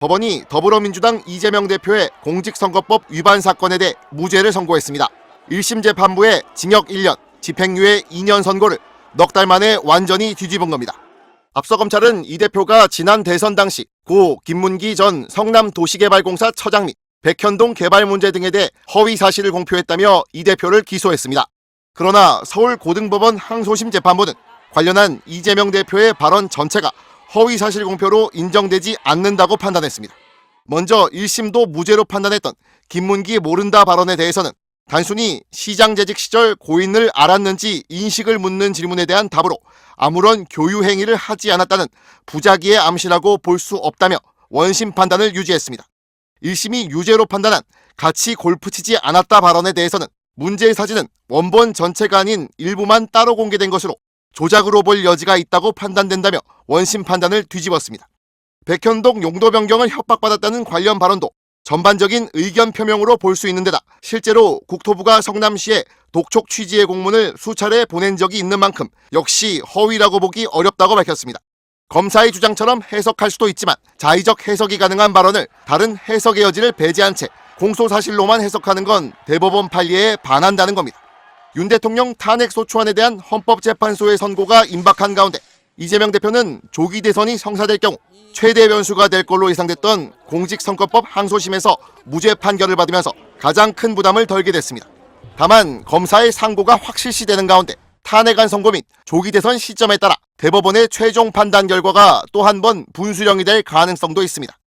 법원이 더불어민주당 이재명 대표의 공직선거법 위반 사건에 대해 무죄를 선고했습니다. 1심 재판부의 징역 1년, 집행유예 2년 선고를 넉 달 만에 완전히 뒤집은 겁니다. 앞서 검찰은 이 대표가 지난 대선 당시 고 김문기 전 성남도시개발공사 처장 및 백현동 개발 문제 등에 대해 허위 사실을 공표했다며 이 대표를 기소했습니다. 그러나 서울고등법원 항소심 재판부는 관련한 이재명 대표의 발언 전체가 허위 사실 공표로 인정되지 않는다고 판단했습니다. 먼저 1심도 무죄로 판단했던 김문기 모른다 발언에 대해서는 단순히 시장 재직 시절 고인을 알았는지 인식을 묻는 질문에 대한 답으로 아무런 교유 행위를 하지 않았다는 부작위의 암시라고 볼 수 없다며 원심 판단을 유지했습니다. 1심이 유죄로 판단한 같이 골프 치지 않았다 발언에 대해서는 문제의 사진은 원본 전체가 아닌 일부만 따로 공개된 것으로 조작으로 볼 여지가 있다고 판단된다며 원심 판단을 뒤집었습니다. 백현동 용도 변경을 협박받았다는 관련 발언도 전반적인 의견 표명으로 볼 수 있는 데다 실제로 국토부가 성남시에 독촉 취지의 공문을 수차례 보낸 적이 있는 만큼 역시 허위라고 보기 어렵다고 밝혔습니다. 검사의 주장처럼 해석할 수도 있지만 자의적 해석이 가능한 발언을 다른 해석의 여지를 배제한 채 공소 사실로만 해석하는 건 대법원 판례에 반한다는 겁니다. 윤 대통령 탄핵 소추안에 대한 헌법재판소의 선고가 임박한 가운데 이재명 대표는 조기 대선이 성사될 경우 최대 변수가 될 걸로 예상됐던 공직선거법 항소심에서 무죄 판결을 받으면서 가장 큰 부담을 덜게 됐습니다. 다만 검사의 상고가 확실시되는 가운데 탄핵안 선고 및 조기 대선 시점에 따라 대법원의 최종 판단 결과가 또 한 번 분수령이 될 가능성도 있습니다.